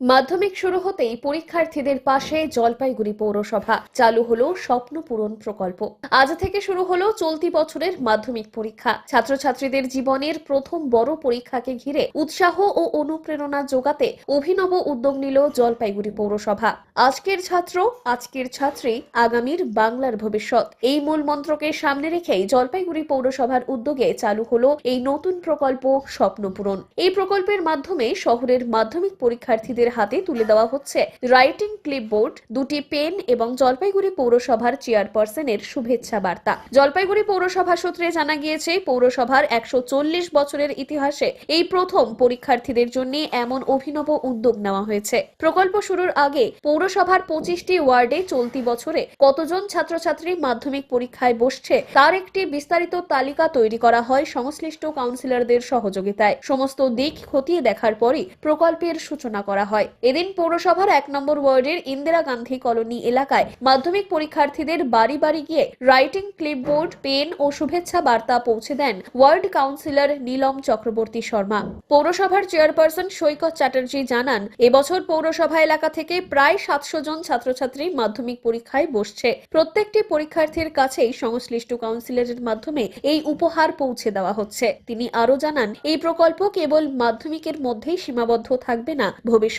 মাধ্যমিক শুরু হতেই পরীক্ষার্থীদের পাশে জলপাইগুড়ি পৌরসভা। চালু হলো স্বপ্ন পূরণ প্রকল্প। আজ থেকে শুরু হলো চলতি বছরের মাধ্যমিক পরীক্ষা। ছাত্রছাত্রীদের জীবনের প্রথম বড় পরীক্ষাকে ঘিরে উৎসাহ ও অনুপ্রেরণা যোগাতে অভিনব উদ্যোগ নিল জলপাইগুড়ি পৌরসভা। আজকের ছাত্র, আজকের ছাত্রী, আগামীর বাংলার ভবিষ্যৎ। এই মূল মন্ত্রকে সামনে রেখেই জলপাইগুড়ি পৌরসভার উদ্যোগে চালু হলো এই নতুন প্রকল্প স্বপ্ন পূরণ এই প্রকল্পের মাধ্যমে শহরের মাধ্যমিক পরীক্ষার্থীদের হাতে তুলে দেওয়া হচ্ছে। রাইটিং ক্লিপবোর্ড, দুটি পেন এবং জলপাইগুড়ি পৌরসভার চেয়ারপারসনের শুভেচ্ছা বার্তা। জলপাইগুড়ি পৌরসভা সূত্রে জানা গিয়েছে, পৌরসভার একশো চল্লিশ বছরের ইতিহাসে এই প্রথম পরীক্ষার্থীদের জন্য এমন অভিনব উদ্যোগ নেওয়া হয়েছে। প্রকল্প শুরুর আগে পৌরসভার পঁচিশটি ওয়ার্ডে চলতি বছরে কতজন ছাত্রছাত্রী মাধ্যমিক পরীক্ষায় বসছে তার একটি বিস্তারিত তালিকা তৈরি করা হয় সংশ্লিষ্ট কাউন্সিলরদের সহযোগিতায়। সমস্ত দিক খতিয়ে দেখার পরই প্রকল্পের সূচনা করা হয়। এদিন পৌরসভার এক নম্বর ওয়ার্ডের ইন্দিরা গান্ধী কলোনি এলাকায় মাধ্যমিক পরীক্ষার্থীদের বাড়ি বাড়ি গিয়ে রাইটিং ক্লিপবোর্ড, পেন ও শুভেচ্ছা বার্তা পৌঁছে দেন ওয়ার্ড কাউন্সিলর নীলম চক্রবর্তী শর্মা। পৌরসভার চেয়ারপারসন সৈকত চ্যাটার্জি জানান, এবছর পৌরসভা এলাকা থেকে প্রায় সাতশো জন ছাত্রছাত্রী মাধ্যমিক পরীক্ষায় বসছে। প্রত্যেকটি পরীক্ষার্থীর কাছেই সংশ্লিষ্ট কাউন্সিলরের মাধ্যমে এই উপহার পৌঁছে দেওয়া হচ্ছে। তিনি আরও জানান, এই প্রকল্প কেবল মাধ্যমিকের মধ্যেই সীমাবদ্ধ থাকবে না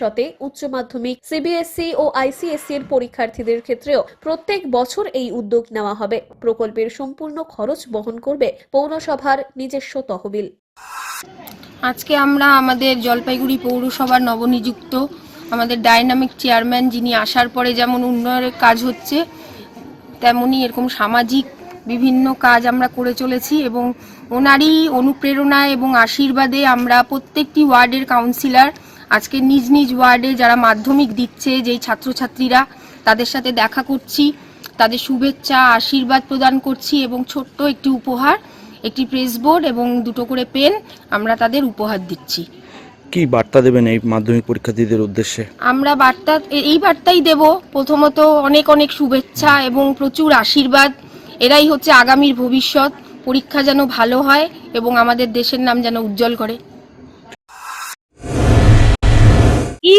ভবিষ্যতে উচ্চ মাধ্যমিক সিবিএসই ও আইসিএসসি এর পরীক্ষার্থীদের ক্ষেত্রেও প্রত্যেক বছর এই উদ্যোগ নেওয়া হবে। প্রকল্পের সম্পূর্ণ খরচ বহন করবে পৌরসভার নিজস্ব তহবিল। আজকে আমরা আমাদের জলপাইগুড়ি পৌরসভার নবনিযুক্ত আমাদের ডাইনামিক চেয়ারম্যান, যিনি আসার পরে যেমন উন্নয়নের কাজ হচ্ছে তেমনি এরকম সামাজিক বিভিন্ন কাজ আমরা করে চলেছি এবং ওনারই অনুপ্রেরণায় এবং আশীর্বাদে আমরা প্রত্যেকটি ওয়ার্ডের কাউন্সিলর আজকে নিজ নিজ ওয়ার্ডে যারা মাধ্যমিক দিচ্ছে যেই ছাত্রছাত্রীরা তাদের সাথে দেখা করছি তাদের শুভেচ্ছা আশীর্বাদ প্রদান করছি এবং ছোট্ট একটি উপহার একটি প্রেস বোর্ড এবং দুটো করে পেন আমরা তাদের উপহার দিচ্ছি। কি বার্তা দেবেন এই মাধ্যমিক পরীক্ষার্থীদের উদ্দেশ্যে? আমরা বার্তা এই বার্তাই দেব প্রথমত অনেক অনেক শুভেচ্ছা এবং প্রচুর আশীর্বাদ। এরাই হচ্ছে আগামীর ভবিষ্যৎ পরীক্ষা যেন ভালো হয় এবং আমাদের দেশের নাম যেন উজ্জ্বল করে।